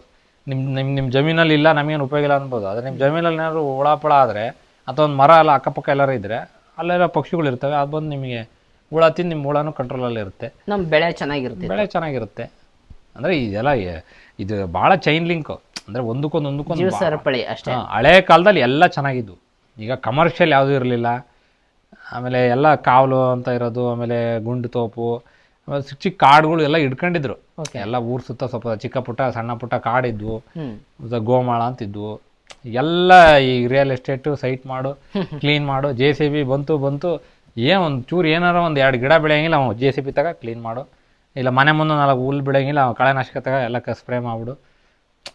ನಿಮ್ಮ ನಿಮ್ಮ ನಿಮ್ಮ ಜಮೀನಲ್ಲಿ ಇಲ್ಲ ನಮಗೇನು ಉಪಯೋಗ ಇಲ್ಲ ಅನ್ಬೋದು. ಆದರೆ ನಿಮ್ಮ ಜಮೀನಲ್ಲಿ ಏನಾದ್ರು ಹುಳ ಪಳ ಆದರೆ ಅಥವಾ ಒಂದು ಮರ ಎಲ್ಲ ಅಕ್ಕಪಕ್ಕ ಎಲ್ಲರೂ ಇದ್ದರೆ ಅಲ್ಲೆಲ್ಲ ಪಕ್ಷಿಗಳು ಇರ್ತವೆ. ಅದು ಬಂದು ನಿಮಗೆ ಹುಳ ತಿಂದು ನಿಮ್ಮ ಹುಳನೂ ಕಂಟ್ರೋಲಲ್ಲಿ ಇರುತ್ತೆ. ನಮ್ಮ ಬೆಳೆ ಚೆನ್ನಾಗಿರುತ್ತೆ. ಬೆಳೆ ಚೆನ್ನಾಗಿರುತ್ತೆ. ಅಂದರೆ ಇದೆಲ್ಲ ಇದು ಭಾಳ ಚೈನ್ ಲಿಂಕ್ ಅಂದರೆ ಒಂದಕ್ಕೊಂದು ಒಂದಕ್ಕೊಂದು ಜೀವ ಸರಪಳಿ ಅಷ್ಟೇ. ಹಳೆ ಕಾಲದಲ್ಲಿ ಎಲ್ಲ ಚೆನ್ನಾಗಿದ್ದು. ಈಗ ಕಮರ್ಷಿಯಲ್ ಯಾವುದೂ ಇರಲಿಲ್ಲ. ಆಮೇಲೆ ಎಲ್ಲ ಕಾವಲು ಅಂತ ಇರೋದು ಆಮೇಲೆ ಗುಂಡು ತೋಪು ಆಮೇಲೆ ಚಿಕ್ಕ ಚಿಕ್ಕ ಕಾಡುಗಳು ಎಲ್ಲ ಇಟ್ಕೊಂಡಿದ್ರು Okay. ಎಲ್ಲ ಊರ್ ಸುತ್ತ ಸ್ವಲ್ಪ ಚಿಕ್ಕ ಪುಟ್ಟ ಸಣ್ಣ ಪುಟ್ಟ ಕಾಡಿದ್ವು. ಗೋಮಾಳ ಮತ್ತೆ ಗೋಮಾಳ ಅಂತಿದ್ವು. ಎಲ್ಲ ಈ ರಿಯಲ್ ಎಸ್ಟೇಟು ಸೈಟ್ ಮಾಡು ಕ್ಲೀನ್ ಮಾಡು ಜೆ ಸಿ ಬಿ ಬಂತು ಬಂತು. ಏನು ಒಂದು ಚೂರು ಏನಾರ ಒಂದು ಎರಡು ಗಿಡ ಬೆಳೆಯಂಗಿಲ್ಲ ಅವ್ನು ಜೆ ಸಿ ಬಿ ತಗ ಕ್ಲೀನ್ ಮಾಡು. ಇಲ್ಲ ಮನೆ ಮುಂದೆ ನಾಲ್ಕು ಹುಲ್ ಬೆಳೆಯಂಗಿಲ್ಲ ಕಳೆನಾಶಕ ತಗ ಎಲ್ಲ ಸ್ಪ್ರೇ ಮಾಡ್ಬಿಡು.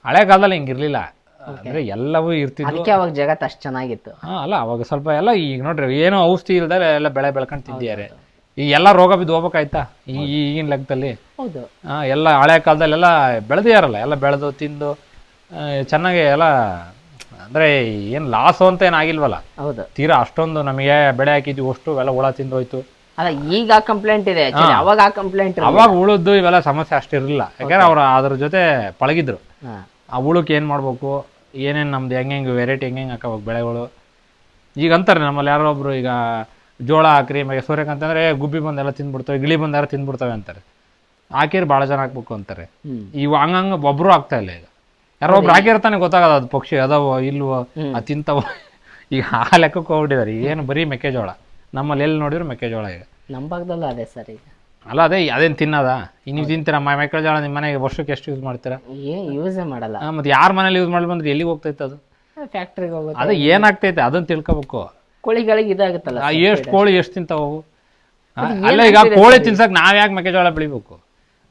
ಹಳೆ ಕಾಲದಲ್ಲಿ ಹಿಂಗಿರಲಿಲ್ಲ ಅಂದರೆ ಎಲ್ಲವೂ ಇರ್ತಿದ್ವು. ಅದಕ್ಕೆ ಅವಾಗ ಜಗತ್ತು ಅಷ್ಟು ಚೆನ್ನಾಗಿತ್ತು. ಹಾಂ ಅಲ್ಲ ಅವಾಗ ಸ್ವಲ್ಪ ಎಲ್ಲ ಈಗ ನೋಡ್ರಿ ಏನೋ ಔಷಧಿ ಇಲ್ದಲೆ ಎಲ್ಲ ಬೆಳೆ ಬೆಳ್ಕೊಂಡು ತಿಂದಿದ್ದಾರೆ. ಈಗ ಎಲ್ಲ ರೋಗ ಬಿದ್ದು ಹೋಗ್ಬೇಕಾಯ್ತಾ? ಈ ಈಗಿನ ಲೆಕ್ಕದಲ್ಲಿ ಹೌದು. ಆ, ಎಲ್ಲ ಹಳೆ ಕಾಲದಲ್ಲೆಲ್ಲ ಬೆಳೆದಿಯಾರಲ್ಲ ಎಲ್ಲ ಬೆಳೆದು ತಿಂದು ಆ, ಚೆನ್ನಾಗಿ ಎಲ್ಲ ಅಂದರೆ ಏನು ಲಾಸು ಅಂತ ಏನಾಗಿಲ್ವಲ್ಲ ಹೌದು. ತೀರಾ ಅಷ್ಟೊಂದು ನಮಗೆ ಬೆಳೆ ಹಾಕಿದ್ವಿ ಅಷ್ಟು ಎಲ್ಲ ಹುಳ ತಿಂದು ಹೋಯ್ತು ಅಲ್ಲ ಈಗ ಆ ಕಂಪ್ಲೇಂಟ್ ಇದೆ. actually. ಅವಾಗ ಆ ಕಂಪ್ಲೇಂಟ್ ಅವಾಗ ಉಳಿದು ಇವೆಲ್ಲ ಸಮಸ್ಯೆ ಅಷ್ಟಿರಲಿಲ್ಲ ಯಾಕಂದ್ರೆ ಅವ್ರು ಅದ್ರ ಜೊತೆ ಪಳಗಿದ್ರು. ಆ ಏನು ಮಾಡಬೇಕು? ಏನೇನು ನಮ್ದು ಹೆಂಗೆ ಹೆಂಗೆ ವೆರೈಟಿ ಹೆಂಗೆ ಹೆಂಗೆ ಹಾಕಬೇಕು ಬೆಳೆಗಳು? ಈಗ ಅಂತಾರೆ ನಮ್ಮಲ್ಲಿ ಯಾರೋ ಒಬ್ಬರು ಈಗ ಜೋಳ ಹಾಕ್ರಿ ಆಮೇಲೆ ಸೂರ್ಯಕಾಂತ ಅಂದರೆ ಗುಬ್ಬಿ ಬಂದೆಲ್ಲ ತಿಂದ್ಬಿಡ್ತವೆ ಗಿಳಿ ಬಂದೆಲ್ಲ ತಿಂದ್ಬಿಡ್ತವೆ ಅಂತಾರೆ. ಹಾಕಿರ್ ಭಾಳ ಜನ ಹಾಕ್ಬೇಕು ಅಂತಾರೆ. ಈ ಇವು ಹಂಗಂಗೆ ಒಬ್ರು ಆಗ್ತಾ ಇಲ್ಲ ಈಗ. ಯಾರೋ ಒಬ್ರು ಹಾಕಿರ್ತಾನೆ ಗೊತ್ತಾಗದ ಅದು ಪಕ್ಷಿ ಅದಾವೋ ಇಲ್ವೋ ಅದು ತಿಂತಾವೋ. ಈಗ ಆ ಲೆಕ್ಕಕ್ಕೆ ಹೋಗ್ಬಿಟ್ಟಿದ್ದಾರೆ. ಏನು ಬರೀ ಮೆಕ್ಕೆಜೋಳ. ನಮ್ಮಲ್ಲಿ ಎಲ್ಲಿ ನೋಡಿದ್ರು ಮೆಕ್ಕೆಜೋಳ ಈಗ. ನಮ್ಮ ಭಾಗದಲ್ಲೂ ಅದೇ ಸರ್ ಈಗ. ಅಲ್ಲ ಅದೇ ಅದೇನು ತಿನ್ನದ? ಈಗ ನೀವು ತಿಂತೀರಾ? ಮ- ಮೆಕ್ಕೆಜೋಳ ನಿಮ್ಮ ಮನೆಗೆ ವರ್ಷಕ್ಕೆ ಎಷ್ಟು ಯೂಸ್ ಮಾಡ್ತೀರಾ? ಏನು ಯೂಸೇ ಮಾಡಲ್ಲ. ಆ, ಮತ್ತೆ ಯಾರ ಮನೇಲಿ ಯೂಸ್ ಮಾಡಿ ಬಂದ್ರೆ ಎಲ್ಲಿಗೆ ಹೋಗ್ತೈತೆ ಅದು? ಫ್ಯಾಕ್ಟ್ರಿಗೆ ಹೋಗುತ್ತೆ. ಅದು ಏನಾಗ್ತೈತೆ? ಅದನ್ನ ತಿಳ್ಕೊಬೇಕು. ಕೋಳಿಗಳಿಗೆ ಇದಾಗುತ್ತಲ್ಲ ಆ, ಎಷ್ಟು ಕೋಳಿ ಎಷ್ಟು ತಿಂತಾವು ಆ, ಅಲ್ಲ ಈಗ ಕೋಳಿ ತಿನ್ಸಕ್ ನಾವ್ ಯಾಕೆ ಮೆಕ್ಕೆಜೋಳ ಬೆಳಿಬೇಕು?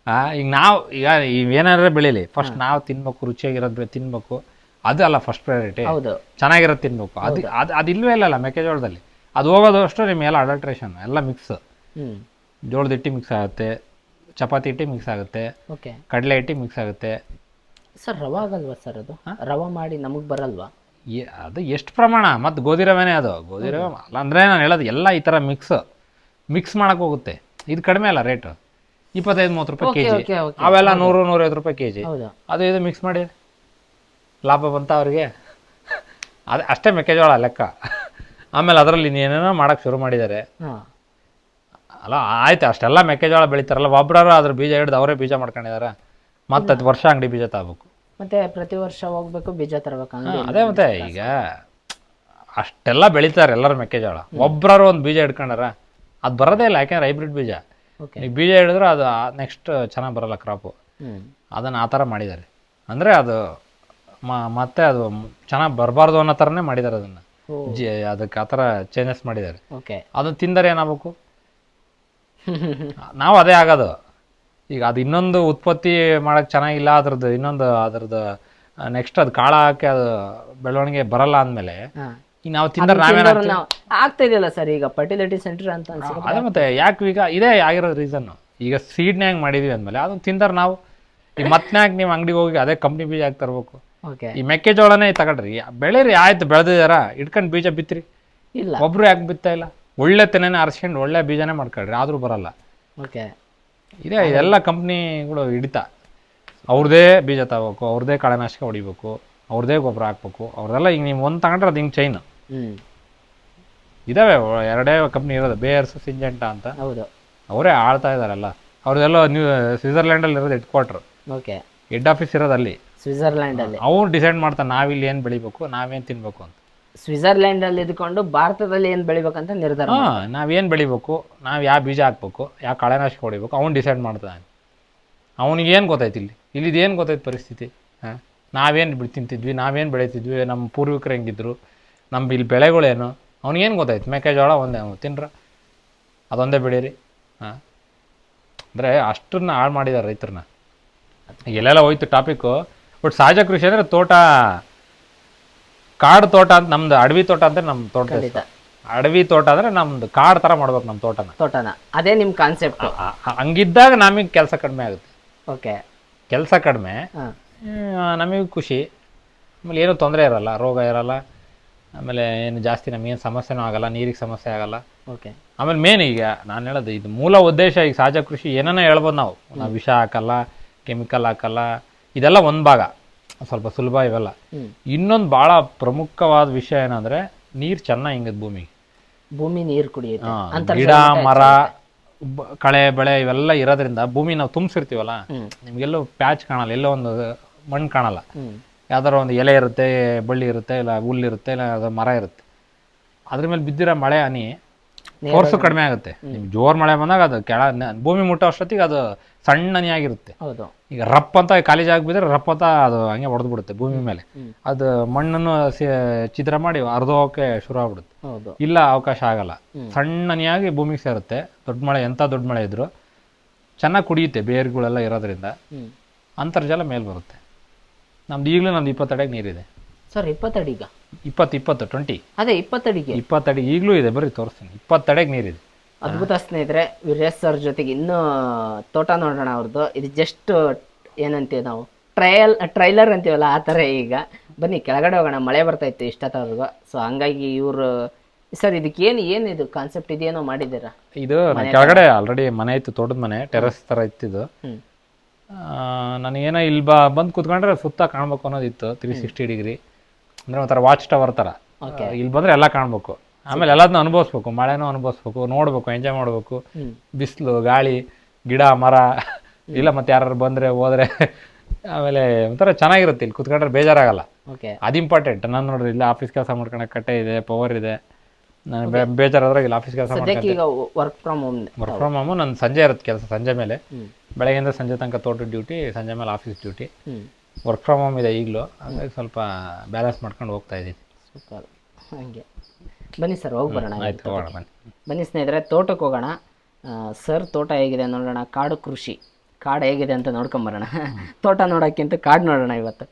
ಆ ಈಗ ನಾವು ಈಗ ಏನಾರ ಬೆಳೀಲಿ ಫಸ್ಟ್ ನಾವು ತಿನ್ಬೇಕು ರುಚಿಯಾಗಿರೋದು ಬೆ- ತಿನ್ಬೇಕು. ಅದು ಅಲ್ಲ ಫಸ್ಟ್ ಪ್ರಯಾರಿಟಿ ಹೌದು. ಚೆನ್ನಾಗಿರೋದು ತಿನ್ಬೇಕು. ಅದು ಅದು ಅದು ಇಲ್ವೇ ಇಲ್ಲಲ್ಲ ಮೆಕ್ಕೆಜೋಳದಲ್ಲಿ ಅದು ಹೋಗೋದು ಅಷ್ಟು ಎಲ್ಲಾ ಅಡಲ್ಟ್ರೇಷನ್ ಎಲ್ಲ ಮಿಕ್ಸ್ ಹ್ಮ್. ಜೋಳದ ಹಿಟ್ಟಿ ಮಿಕ್ಸ್ ಆಗುತ್ತೆ ಚಪಾತಿ ಹಿಟ್ಟಿ ಮಿಕ್ಸ್ ಆಗುತ್ತೆ ಓಕೆ ಕಡಲೆ ಹಿಟ್ಟಿ ಮಿಕ್ಸ್ ಆಗುತ್ತೆ. ಸರ್ ರವ ಆಗಲ್ವಾ ಸರ್ ಅದು? ರವ ಮಾಡಿ ನಮಗೆ ಬರಲ್ವಾ? ಏ- ಅದು ಎಷ್ಟು ಪ್ರಮಾಣ? ಮತ್ತು ಗೋಧಿ ರವೆನೇ ಅದು. ಗೋಧಿ ರವೆ ಅಲ್ಲ ಅಂದರೆ ನಾನು ಹೇಳೋದು ಎಲ್ಲ ಈ ಥರ ಮಿಕ್ಸ್ ಮಿಕ್ಸ್ ಮಾಡೋಕೆ ಹೋಗುತ್ತೆ. ಇದು ಕಡಿಮೆ ಅಲ್ಲ ರೇಟ್ ಇಪ್ಪತ್ತೈದು ಮೂವತ್ತು ರೂಪಾಯಿ ಕೆ ಜಿ ಅವೆಲ್ಲ ನೂರು ನೂರೈವತ್ತು ರೂಪಾಯಿ ಕೆ ಜಿ ಅದು ಇದು ಮಿಕ್ಸ್ ಮಾಡಿ. ಲಾಭ ಬಂತ ಅವ್ರಿಗೆ? ಅದು ಅಷ್ಟೇ ಮೆಕ್ಕೆಜೋಳ ಲೆಕ್ಕ. ಆಮೇಲೆ ಅದರಲ್ಲಿ ಇನ್ನೇನೇನೋ ಮಾಡೋಕ್ಕೆ ಶುರು ಮಾಡಿದ್ದಾರೆ. ಹಾ. ಅಲ್ಲ ಆಯ್ತು ಅಷ್ಟೆಲ್ಲ ಮೆಕ್ಕೆಜೋಳ ಬೆಳಿತಾರಲ್ಲ ಒಬ್ಬರಾರು ಅದ್ರ ಬೀಜ ಹಿಡ್ದು ಅವರೇ ಬೀಜ ಮಾಡ್ಕೊಂಡಿದ್ದಾರೆ ಮತ್ತೆ ಅದು ವರ್ಷ ಅಂಗಡಿ ಬೀಜ ತಗೋಬೇಕು. ಮತ್ತೆ ಪ್ರತಿ ವರ್ಷ ಹೋಗ್ಬೇಕು ಬೀಜ ತರಬೇಕು ಅದೇ ಮತ್ತೆ ಈಗ ಅಷ್ಟೆಲ್ಲ ಬೆಳಿತಾರೆ ಎಲ್ಲರೂ ಮೆಕ್ಕೆಜೋಳ. ಒಬ್ಬರಾರು ಒಂದು ಬೀಜ ಹಿಡ್ಕೊಂಡಾರ ಅದು ಬರೋದೇ ಇಲ್ಲ ಯಾಕೆಂದ್ರೆ ಹೈಬ್ರಿಡ್ ಬೀಜ. ಓಕೆ ನೀವು ಬೀಜ ಹಿಡಿದ್ರೆ ಅದು ನೆಕ್ಸ್ಟ್ ಚೆನ್ನಾಗಿ ಬರಲ್ಲ ಕ್ರಾಪು. ಹ್ಮ್. ಅದನ್ನು ಆ ಥರ ಮಾಡಿದ್ದಾರೆ ಅಂದರೆ ಅದು ಮ- ಮತ್ತೆ ಅದು ಚೆನ್ನಾಗಿ ಬರಬಾರ್ದು ಅನ್ನೋ ಥರನೇ ಮಾಡಿದ್ದಾರೆ ಅದನ್ನು. ಓ. ಜಿ ಅದಕ್ಕೆ ಆ ಥರ ಚೇಂಜಸ್ ಮಾಡಿದ್ದಾರೆ ಓಕೆ ಅದನ್ನು ತಿಂದರೆ ಏನಾಗಬೇಕು? ನಾವು ಅದೇ ಆಗೋದು. ಈಗ ಅದು ಇನ್ನೊಂದು ಉತ್ಪತ್ತಿ ಮಾಡೋಕ್ಕೆ ಚೆನ್ನಾಗಿಲ್ಲ ಅದ್ರದ್ದು ಇನ್ನೊಂದು ಅದ್ರದ್ದು ನೆಕ್ಸ್ಟ್ ಅದು ಕಾಳ ಹಾಕಿ ಅದು ಬೆಳವಣಿಗೆ ಬರಲ್ಲ ಅಂದಮೇಲೆ ಈಗ ನಾವು ತಿಂದ್ರೆ ನಾವೇನ ತಿಂದವ್ರು ಆಗ್ತಾ ಇದೆಯಲ್ಲ ಸರ್ ಈಗ ಫರ್ಟಿಲಿಟಿ ಸೆಂಟರ್ ಅಂತ ಅನ್ಸುತ್ತೆ. ಅದೇ ಮತ್ತೆ ಯಾಕೆ ಈಗ ಇದೇ ಆಗಿರೋ ರೀಸನ್ ಈಗ ಸೀಡ್ನೇ ಹೆಂಗೆ ಮಾಡಿದ್ವಿ ಅಂದಮೇಲೆ ಅದನ್ನ ತಿಂದ್ರೆ ನಾವು. ಈಗ ಮತ್ತೆ ನೀವು ಅಂಗಡಿಗೆ ಹೋಗಿ ಅದೇ ಕಂಪ್ನಿ ಬೀಜ ಹಾಕಿ ತರ್ಬೇಕು. ಓಕೆ ಈ ಮೆಕ್ಕೆಜೋಳನೇ ತಗೊಳ್ರಿ. ಬೆಳೆರಿ ಆಯ್ತು ಬೆಳೆದಿದಾರ ಇಟ್ಕೊಂಡು ಬೀಜ ಬಿತ್ತಿರಿ ಇಲ್ಲ. ಒಬ್ರು ಯಾಕೆ ಬಿತ್ತಾ ಇಲ್ಲ? ಒಳ್ಳೆ ತೆನೆನೇ ಅರ್ಸ್ಕೊಂಡು ಒಳ್ಳೆ ಬೀಜನೇ ಮಾಡ್ಕೊಳ್ರಿ ಆದರೂ ಬರಲ್ಲ. ಓಕೆ ಇದೇ ಇದೆಲ್ಲ ಕಂಪ್ನಿಗಳು ಹಿಡಿತಾ. ಅವ್ರದ್ದೇ ಬೀಜ ತಗೋಬೇಕು ಅವ್ರದ್ದೇ ಕಳೆನಾಶಕ ಹೊಡಿಬೇಕು ಅವ್ರದ್ದೇ ಗೊಬ್ಬರ ಹಾಕ್ಬೇಕು ಅವ್ರದೆಲ್ಲ ಈಗ ನೀವು ಒಂದು ತಗೊಂಡ್ರೆ ಅದು ಹಿಂಗೆ ಚೈನ್ ಹ್ಮ್. ಇದಾವೆ ಒ- ಎರಡೇ ಕಂಪ್ನಿ ಇರೋದು ಬೇರ್ಸ್ ಸಿಂಜೆಂಟಾ ಅಂತ. ಹೌದು. ಅವರೇ ಆಳ್ತಾ ಇದಾರಲ್ಲ ಅವ್ರದೆಲ್ಲ ನ್ಯೂ ಸ್ವಿಟ್ಜರ್ಲ್ಯಾಂಡಲ್ಲಿ ಇರೋದು head quarter okay head office ಇರೋದು ಅಲ್ಲಿ. ಸ್ವಿಟ್ಜರ್ಲ್ಯಾಂಡ್ ಅಲ್ಲಿ. ಅವ್ರು ಡಿಸೈಡ್ ಮಾಡ್ತಾರೆ ನಾವಿಲ್ಲಿ ಏನು ಬೆಳಿಬೇಕು ನಾವೇನು ತಿನ್ಬೇಕು ಅಂತ. ಸ್ವಿಟ್ಜರ್ಲ್ಯಾಂಡ್ ಅಲ್ಲಿ ಇದ್ಕೊಂಡು ಭಾರತದಲ್ಲಿ ಏನ್ ಬೆಳಿಬೇಕಂತ ನಿರ್ಧಾರ ನಾವೇನ್ ನಾವೇನು ಬೆಳಿಬೇಕು? ನಾವು ಯಾವ ಬೀಜ ಹಾಕ್ಬೇಕು? ಯಾವ ಕಳೆನಾಶಕ ಹೊಡಿಬೇಕು? ಅವ್ನು ಡಿಸೈಡ್ ಮಾಡ್ತಾನೆ. ಅವನಿಗೆ ಏನ್ ಗೊತ್ತಾಯ್ತು ಇಲ್ಲಿ? ಇಲ್ಲಿದು ಏನು ಗೊತ್ತಾಯ್ತು ಪರಿಸ್ಥಿತಿ? ಹಾಂ? ನಾವೇನು ಬೆಳಿ ತಿಂತಿದ್ವಿ ನಾವೇನು ಬೆಳಿತಿದ್ವಿ ನಮ್ಮ ಪೂರ್ವಿಕರು ಹೆಂಗಿದ್ರು ನಮ್ಮ ಇಲ್ಲಿ ಬೆಳೆಗಳೇನು? ಅವ್ನಿಗೇನು ಗೊತ್ತಾಯ್ತು? ಮೆಕ್ಕೆಜೋಳ ಒಂದೇ ಅವನು ತಿನ್ರ. ಅದೊಂದೇ ಬೆಳೀರಿ. ಹಾಂ? ಅಂದರೆ ಅಷ್ಟನ್ನ ಹಾಳು ಮಾಡಿದ್ದಾರೆ ರೈತರನ್ನ ಎಲ್ಲೆಲ್ಲ ಹೋಯ್ತು ಟಾಪಿಕ್ಕು. ಬಟ್ ಸಹಜ ಕೃಷಿ ಅಂದರೆ ತೋಟ ಕಾಡು ತೋಟ ಅಂತ ನಮ್ದು ಅಡವಿ ತೋಟ ಅಂದ್ರೆ ನಮ್ಮ ತೋಟ ಖಂಡಿತ. ಅಡವಿ ತೋಟ ಅಂದ್ರೆ ನಮ್ದು ಕಾಡು ತರ ಮಾಡ್ಬೇಕು ನಮ್ಮ ತೋಟನ. ತೋಟನ. ಅದೇ ನಿಮ್ ಕಾನ್ಸೆಪ್ಟ್ ಹಂಗಿದ್ದಾಗ ನಮಗೆ ಕೆಲಸ ಕಡಿಮೆ ಆಗುತ್ತೆ. ಓಕೆ. ಕೆಲಸ ಕಡಿಮೆ. ಹಾ. ನಮಗೆ ಖುಷಿ. ಆಮೇಲೆ ಏನೂ ತೊಂದರೆ ಇರಲ್ಲ ರೋಗ ಇರಲ್ಲ. ಆಮೇಲೆ ಏನು ಜಾಸ್ತಿ ನಮಗೇನು ಸಮಸ್ಯೆನೂ ಆಗಲ್ಲ ನೀರಿಗೆ ಸಮಸ್ಯೆ ಆಗಲ್ಲ. ಓಕೆ. ಆಮೇಲೆ ಮೇನ್ ಈಗ ನಾನು ಹೇಳೋದು ಇದು ಮೂಲ ಉದ್ದೇಶ ಈಗ ಸಹಜ ಕೃಷಿ ಏನನ್ನ ಹೇಳ್ಬೋದು ನಾವು. ನಾವು ವಿಷ ಹಾಕಲ್ಲ ಕೆಮಿಕಲ್ ಹಾಕಲ್ಲ ಇದೆಲ್ಲ ಒಂದು ಭಾಗ. ಸ್ವಲ್ಪ ಸುಲಭ ಇವೆಲ್ಲ. ಇನ್ನೊಂದು ಭಾಳ ಪ್ರಮುಖವಾದ ವಿಷಯ ಏನಂದ್ರೆ ನೀರು ಚೆನ್ನಾಗಿ ಹಿಂಗದ ಭೂಮಿ ಭೂಮಿ ನೀರು ಕುಡಿಯುತ್ತೆ. ಗಿಡ ಮರ ಕಳೆ ಬೆಳೆ ಇವೆಲ್ಲ ಇರೋದ್ರಿಂದ ಭೂಮಿ ನಾವು ತುಂಬಿಸಿರ್ತೀವಲ್ಲ. ನಿಮ್ಗೆಲ್ಲೋ ಪ್ಯಾಚ್ ಕಾಣಲ್ಲ ಎಲ್ಲೋ ಒಂದು ಮಣ್ಣು ಕಾಣಲ್ಲ. ಯಾವ್ದಾರ ಒಂದು ಎಲೆ ಇರುತ್ತೆ ಬಳ್ಳಿ ಇರುತ್ತೆ ಇಲ್ಲ ಹುಲ್ಲಿರುತ್ತೆ ಇಲ್ಲ ಯಾವ್ದೋ ಮರ ಇರುತ್ತೆ. ಅದ್ರ ಮೇಲೆ ಬಿದ್ದಿರೋ ಮಳೆ ಹನಿ ಫೋರ್ಸು ಕಡಿಮೆ ಆಗುತ್ತೆ. ನಿಮ್ಗೆ ಜೋರ್ ಮಳೆ ಬಂದಾಗ ಅದು ಕೆಳ ಭೂಮಿ ಮುಟ್ಟೋ ಅಷ್ಟೊತ್ತಿಗೆ ಅದು ಸಣ್ಣನೇ ಆಗಿರುತ್ತೆ ಹೌದು. ಈಗ ರಪ್ ಅಂತ ಖಾಲಿ ಜಾಗ ಬಿದ್ದರೆ ರಪ್ ಅಂತ ಅದು ಹಂಗೆ ಹೊಡೆದು ಬಿಡುತ್ತೆ ಭೂಮಿ ಮೇಲೆ. ಅದು ಮಣ್ಣನ್ನು ಚಿತ್ರ ಮಾಡಿ ಅರ್ಧೋಕೆ ಶುರು ಆಗ್ಬಿಡುತ್ತೆ. ಇಲ್ಲ ಅವಕಾಶ ಆಗಲ್ಲ. ಸಣ್ಣನೆಯಾಗಿ ಸಣ್ಣ ಭೂಮಿಗೆ ಸೇರುತ್ತೆ. ದೊಡ್ಡ ಮಳೆ ಎಂತ ದೊಡ್ಡ ಮಳೆ ಇದ್ರು ಚೆನ್ನಾಗಿ ಕುಡಿಯುತ್ತೆ ಬೇರುಗಳೆಲ್ಲ ಇರೋದ್ರಿಂದ. ಅಂತರ್ಜಲ ಮೇಲೆ ಬರುತ್ತೆ. ನಮ್ದು ಈಗಲೂ ನಮ್ದು ಇಪ್ಪತ್ತಡಿಗೆ ನೀರಿದೆ. ಸರ್ ಇಪ್ಪತ್ತಡಿಗ ಇಪ್ಪತ್ತು ಇಪ್ಪತ್ತು ಟ್ವೆಂಟಿ ಅದೇ ಇಪ್ಪತ್ತಡಿಗೆ. ಇಪ್ಪತ್ತಡಿ ಈಗಲೂ ಇದೆ ಬರೀ ತೋರಿಸ್ತೀನಿ. ಇಪ್ಪತ್ತಡೆಗೆ ನೀರಿದೆ. ಅದ್ಭುತ ಸ್ನೇಹಿತರೆ ವೀರೇಶ್ ಸರ್ ಜೊತೆಗೆ ಇನ್ನೂ ತೋಟ ನೋಡೋಣ ಅವ್ರದ್ದು. ಇದು ಜಸ್ಟ್ ಏನಂತೀವಿ ನಾವು ಟ್ರಯಲ್ ಟ್ರೈಲರ್ ಅಂತೀವಲ್ಲ ಆ ಥರ ಈಗ. ಬನ್ನಿ ಕೆಳಗಡೆ ಹೋಗೋಣ. ಮಳೆ ಬರ್ತಾ ಇತ್ತು ಇಷ್ಟೊತ್ತವ್ರಿಗೂ. ಸೊ ಹಂಗಾಗಿ ಇವರು ಸರ್ ಇದಕ್ಕೆ ಏನು ಇದು ಕಾನ್ಸೆಪ್ಟ್ ಇದೇನೋ ಮಾಡಿದ್ದೀರಾ? ಇದು ನಾನ್ ಕೆಳಗಡೆ ಆಲ್ರೆಡಿ ಮನೆ ಇತ್ತು ತೋಟದ ಮನೆ ಟೆರೆಸ್ ಥರ ಇತ್ತಿದ್ದು. ನಾನು ಏನೋ ಇಲ್ಲಿ ಬಾ ಬಂದು ಕುತ್ಕೊಂಡ್ರೆ ಸುತ್ತ ಕಾಣ್ಬೇಕು ಅನ್ನೋದಿತ್ತು ತ್ರೀ ಸಿಕ್ಸ್ಟಿ ಡಿಗ್ರಿ. ಅಂದ್ರೆ ಒಂಥರ ವಾಚ್ ಟವರ್ ಥರ Okay. ಇಲ್ಲಿ ಬಂದ್ರೆ ಎಲ್ಲ ಕಾಣ್ಬೇಕು. ಆಮೇಲೆ ಎಲ್ಲದನ್ನ ಅನುಭವಿಸ್ಬೇಕು ಮಳೆನೂ ಅನುಭವಿಸ್ಬೇಕು ನೋಡ್ಬೇಕು ಎಂಜಾಯ್ ಮಾಡ್ಬೇಕು. ಬಿಸಿಲು ಗಾಳಿ ಗಿಡ ಮರ ಇಲ್ಲ ಮತ್ತೆ ಯಾರು ಬಂದ್ರೆ ಹೋದ್ರೆ ಆಮೇಲೆ ಒಂಥರ ಚೆನ್ನಾಗಿರುತ್ತೆ ಇಲ್ಲಿ. ಕುತ್ಕೊಂಡ್ರೆ ಬೇಜಾರಾಗಲ್ಲ. ಅದು ಇಂಪಾರ್ಟೆಂಟ್ ನಾನು ನೋಡ್ರಿ ಇಲ್ಲ ಆಫೀಸ್ ಕೆಲಸ ಮಾಡ್ಕೊಳಕ್ಕೆ ಕಟ್ಟೆ ಇದೆ ಪವರ್ ಇದೆ. ನಾನು ಬೇಜಾರಾದ್ರೆ ಇಲ್ಲಿ ಆಫೀಸ್ ಕೆಲಸ ಮಾಡ್ಕೊಂಡು. ಈಗ work from home work from home ನನ್ನ ಸಂಜೆ ಇರುತ್ತೆ ಕೆಲಸ ಸಂಜೆ ಮೇಲೆ. ಬೆಳಗ್ಗೆಯಿಂದ ಸಂಜೆ ತನಕ ತೋಟದ ಡ್ಯೂಟಿ ಸಂಜೆ ಮೇಲೆ office duty work from home ಇದೆ ಈಗಲೂ. ಹಾಗಾಗಿ ಸ್ವಲ್ಪ ಬ್ಯಾಲೆನ್ಸ್ ಮಾಡ್ಕೊಂಡು ಹೋಗ್ತಾ ಇದ್ದೀನಿ ಸೂಪರ್. ಹಾಗೆ. ಬನ್ನಿ ಸರ್ ಹೋಗಿ ಬರೋಣ ಆಯ್ತು ಹೋಗೋಣ ಬನ್ನಿ. ಬನ್ನಿ ಸ್ನೇಹಿತರೆ ತೋಟಕ್ಕೆ ಹೋಗೋಣ. ಸರ್ ತೋಟ ಹೇಗಿದೆ ನೋಡೋಣ. ಕಾಡು ಕೃಷಿ. ಕಾಡು ಹೇಗಿದೆ ಅಂತ ನೋಡ್ಕೊಂಬರೋಣ. ತೋಟ ನೋಡೋಕ್ಕಿಂತ ಕಾಡು ನೋಡೋಣ ಇವತ್ತು.